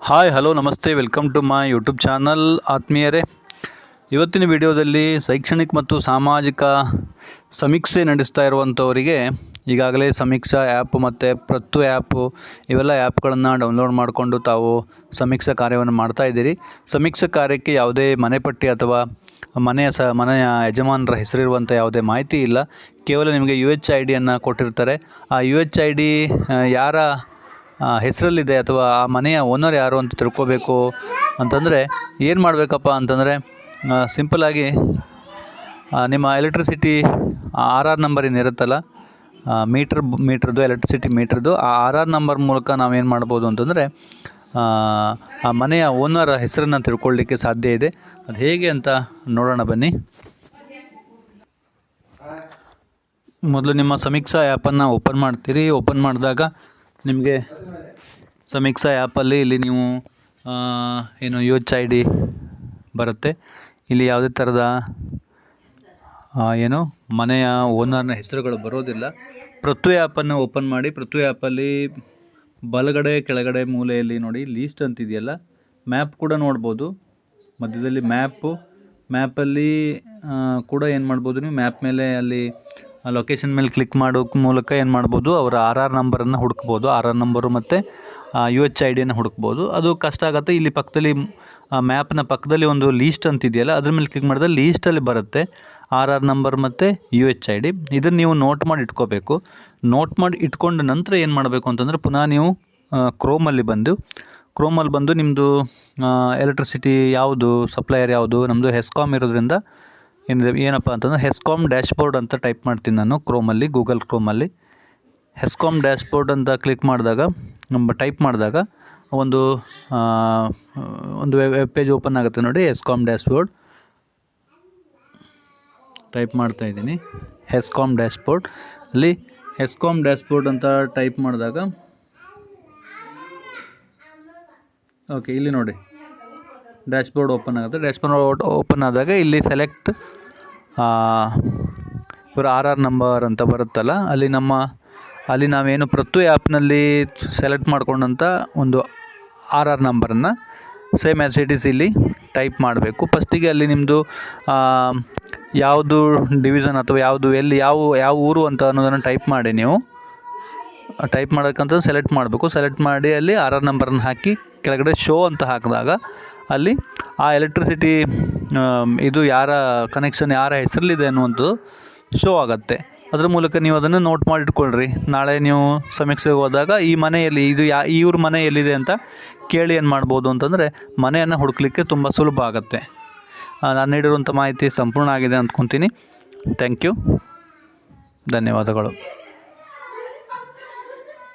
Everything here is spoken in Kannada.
ಹಾಯ್, ಹಲೋ, ನಮಸ್ತೆ, welcome to my YouTube channel ಆತ್ಮೀಯರೇ. ಇವತ್ತಿನ ವಿಡಿಯೋದಲ್ಲಿ ಶೈಕ್ಷಣಿಕ ಮತ್ತು ಸಾಮಾಜಿಕ ಸಮೀಕ್ಷೆ ನಡೆಸ್ತಾ ಇರುವಂಥವರಿಗೆ ಈಗಾಗಲೇ ಸಮೀಕ್ಷಾ ಆ್ಯಪ್ ಮತ್ತು ಪ್ರತ್ತು ಆ್ಯಪು ಇವೆಲ್ಲ ಆ್ಯಪ್ಗಳನ್ನು ಡೌನ್ಲೋಡ್ ಮಾಡಿಕೊಂಡು ತಾವು ಸಮೀಕ್ಷಾ ಕಾರ್ಯವನ್ನು ಮಾಡ್ತಾ ಇದ್ದೀರಿ. ಸಮೀಕ್ಷಾ ಕಾರ್ಯಕ್ಕೆ ಯಾವುದೇ ಮನೆಪಟ್ಟಿ ಅಥವಾ ಮನೆಯ ಸ, ಮನೆಯ ಯಜಮಾನರ ಹೆಸರಿರುವಂಥ ಯಾವುದೇ ಮಾಹಿತಿ ಇಲ್ಲ. ಕೇವಲ ನಿಮಗೆ ಯು ಎಚ್ ಐ ಡಿಯನ್ನು ಕೊಟ್ಟಿರ್ತಾರೆ. ಆ ಯು ಎಚ್ ಐ ಡಿ ಯಾರ ಹೆಸರಲ್ಲಿದೆ ಅಥವಾ ಆ ಮನೆಯ ಓನರ್ ಯಾರು ಅಂತ ತಿಳ್ಕೋಬೇಕು ಅಂತಂದರೆ ಏನು ಮಾಡಬೇಕಪ್ಪ ಅಂತಂದರೆ ಸಿಂಪಲಾಗಿ ನಿಮ್ಮ ಎಲೆಕ್ಟ್ರಿಸಿಟಿ ಆರ್ ಆರ್ ನಂಬರ್ ಏನಿರುತ್ತಲ್ಲ ಮೀಟ್ರ್ ಮೀಟ್ರದ್ದು ಎಲೆಕ್ಟ್ರಿಸಿಟಿ ಮೀಟ್ರದ್ದು ಆ ಆರ್ ಆರ್ ನಂಬರ್ ಮೂಲಕ ನಾವೇನು ಮಾಡ್ಬೋದು ಅಂತಂದರೆ, ಆ ಮನೆಯ ಓನರ್ ಹೆಸರನ್ನು ತಿಳ್ಕೊಳ್ಳಿಕ್ಕೆ ಸಾಧ್ಯ ಇದೆ. ಅದು ಹೇಗೆ ಅಂತ ನೋಡೋಣ ಬನ್ನಿ. ಮೊದಲು ನಿಮ್ಮ ಸಮೀಕ್ಷಾ ಆ್ಯಪನ್ನು ಓಪನ್ ಮಾಡ್ತೀರಿ. ಓಪನ್ ಮಾಡಿದಾಗ ನಿಮಗೆ ಸಮೀಕ್ಷಾ ಆ್ಯಪಲ್ಲಿ ಇಲ್ಲಿ ನೀವು ಏನು ಯು ಎಚ್ ಐ ಡಿ ಬರುತ್ತೆ. ಇಲ್ಲಿ ಯಾವುದೇ ಥರದ ಏನು ಮನೆಯ ಓನರ್ನ ಹೆಸರುಗಳು ಬರೋದಿಲ್ಲ. ಪೃಥ್ವಿ ಆ್ಯಪನ್ನು ಓಪನ್ ಮಾಡಿ, ಪೃಥ್ವಿ ಆ್ಯಪಲ್ಲಿ ಬಲಗಡೆ, ಕೆಳಗಡೆ, ಮೂಲೆಯಲ್ಲಿ ನೋಡಿ, ಲೀಸ್ಟ್ ಅಂತಿದೆಯಲ್ಲ, ಮ್ಯಾಪ್ ಕೂಡ ನೋಡ್ಬೋದು. ಮಧ್ಯದಲ್ಲಿ ಮ್ಯಾಪು, ಮ್ಯಾಪಲ್ಲಿ ಕೂಡ ಏನು ಮಾಡ್ಬೋದು ನೀವು? ಮ್ಯಾಪ್ ಮೇಲೆ ಅಲ್ಲಿ ಲೊಕೇಶನ್ ಮೇಲೆ ಕ್ಲಿಕ್ ಮಾಡೋ ಮೂಲಕ ಏನು ಮಾಡ್ಬೋದು, ಅವರ ಆರ್ ಆರ್ ನಂಬರನ್ನು ಹುಡುಕ್ಬೋದು. ಆರ್ ಆರ್ ನಂಬರು ಮತ್ತು ಯು ಎಚ್ ಐ ಡಿಯನ್ನು ಹುಡುಕ್ಬೋದು. ಅದು ಕಷ್ಟ ಆಗುತ್ತೆ. ಇಲ್ಲಿ ಪಕ್ಕದಲ್ಲಿ ಮ್ಯಾಪ್ನ ಪಕ್ಕದಲ್ಲಿ ಒಂದು ಲೀಸ್ಟ್ ಅಂತಿದೆಯಲ್ಲ, ಅದ್ರ ಮೇಲೆ ಕ್ಲಿಕ್ ಮಾಡಿದ್ರೆ ಲೀಸ್ಟಲ್ಲಿ ಬರುತ್ತೆ. ಆರ್ ಆರ್ ನಂಬರ್ ಮತ್ತು ಯು ಎಚ್ ಐ ಡಿ ಇದನ್ನು ನೀವು ನೋಟ್ ಮಾಡಿ ಇಟ್ಕೋಬೇಕು. ನೋಟ್ ಮಾಡಿ ಇಟ್ಕೊಂಡ ನಂತರ ಏನು ಮಾಡಬೇಕು ಅಂತಂದರೆ, ಪುನಃ ನೀವು ಕ್ರೋಮಲ್ಲಿ ಬಂದು ಕ್ರೋಮಲ್ಲಿ ಬಂದು ನಿಮ್ಮದು ಎಲೆಕ್ಟ್ರಿಸಿಟಿ ಯಾವುದು ಸಪ್ಲೈಯರ್ ಯಾವುದು ನಮ್ಮದು ಹೆಸ್ಕಾಮ್ ಇರೋದ್ರಿಂದ ಏನು ಏನಪ್ಪ ಅಂತಂದರೆ ಹೆಸ್ಕಾಮ್ ಡ್ಯಾಶ್ಬೋರ್ಡ್ ಅಂತ ಟೈಪ್ ಮಾಡ್ತೀನಿ ನಾನು ಕ್ರೋಮಲ್ಲಿ ಗೂಗಲ್ ಕ್ರೋಮಲ್ಲಿ ಹೆಸ್ಕಾಮ್ ಡ್ಯಾಶ್ಬೋರ್ಡ್ ಅಂತ ಕ್ಲಿಕ್ ಮಾಡಿದಾಗ, ನಮ್ಮ ಟೈಪ್ ಮಾಡಿದಾಗ ಒಂದು ಒಂದು ವೆಬ್ ಪೇಜ್ ಓಪನ್ ಆಗುತ್ತೆ ನೋಡಿ ಹೆಸ್ಕಾಮ್ ಡ್ಯಾಶ್ಬೋರ್ಡ್ ಟೈಪ್ ಮಾಡ್ತಾ ಇದ್ದೀನಿ ಹೆಸ್ಕಾಮ್ ಡ್ಯಾಶ್ಬೋರ್ಡ್ ಅಲ್ಲಿ ಹೆಸ್ಕಾಮ್ ಡ್ಯಾಶ್ಬೋರ್ಡ್ ಅಂತ ಟೈಪ್ ಮಾಡಿದಾಗ ಓಕೆ ಇಲ್ಲಿ ನೋಡಿ. ಡ್ಯಾಶ್ಬೋರ್ಡ್ ಓಪನ್ ಆಗುತ್ತೆ. ಡ್ಯಾಶ್ಬೋರ್ಡ್ ಓಪನ್ ಆದಾಗ ಇಲ್ಲಿ ಸೆಲೆಕ್ಟ್ ಇವರು ಆರ್ ಆರ್ ನಂಬರ್ ಅಂತ ಬರುತ್ತಲ್ಲ, ಅಲ್ಲಿ ನಮ್ಮ, ಅಲ್ಲಿ ನಾವೇನು ಪ್ರತಿ ಆ್ಯಪ್ನಲ್ಲಿ ಸೆಲೆಕ್ಟ್ ಮಾಡ್ಕೊಂಡಂಥ ಒಂದು ಆರ್ ಆರ್ ನಂಬರನ್ನು ಸೇಮ್ ಆ್ಯಸ್ ಇಟ್ ಈಸ್ ಇಲ್ಲಿ ಟೈಪ್ ಮಾಡಬೇಕು. ಫಸ್ಟಿಗೆ ಅಲ್ಲಿ ನಿಮ್ಮದು ಯಾವುದು ಡಿವಿಷನ್ ಅಥವಾ ಯಾವುದು ಎಲ್ಲಿ ಯಾವ ಯಾವ ಊರು ಅಂತ ಅನ್ನೋದನ್ನು ಟೈಪ್ ಮಾಡಿ ನೀವು. ಟೈಪ್ ಮಾಡೋಕ್ಕಂತ ಸೆಲೆಕ್ಟ್ ಮಾಡಬೇಕು. ಸೆಲೆಕ್ಟ್ ಮಾಡಿ ಅಲ್ಲಿ ಆರ್ ಆರ್ ನಂಬರನ್ನು ಹಾಕಿ ಕೆಳಗಡೆ ಶೋ ಅಂತ ಹಾಕಿದಾಗ ಅಲ್ಲಿ ಆ ಎಲೆಕ್ಟ್ರಿಸಿಟಿ ಇದು ಯಾರ ಕನೆಕ್ಷನ್ ಯಾರ ಹೆಸರಲ್ಲಿದೆ ಅನ್ನುವಂಥದ್ದು ಶೋ ಆಗುತ್ತೆ. ಅದರ ಮೂಲಕ ನೀವು ಅದನ್ನು ನೋಟ್ ಮಾಡಿಟ್ಕೊಳ್ರಿ. ನಾಳೆ ನೀವು ಸಮೀಕ್ಷೆಗೆ ಹೋದಾಗ ಈ ಮನೆಯಲ್ಲಿ, ಇದು ಯಾ ಇವ್ರ ಮನೆ ಎಲ್ಲಿದೆ ಅಂತ ಕೇಳಿ ಏನು ಮಾಡ್ಬೋದು ಅಂತಂದರೆ ಮನೆಯನ್ನು ಹುಡುಕ್ಲಿಕ್ಕೆ ತುಂಬ ಸುಲಭ ಆಗುತ್ತೆ. ನಾನು ನೀಡಿರುವಂಥ ಮಾಹಿತಿ ಸಂಪೂರ್ಣ ಆಗಿದೆ ಅಂದ್ಕೊತೀನಿ. ಥ್ಯಾಂಕ್ ಯು ಧನ್ಯವಾದಗಳು.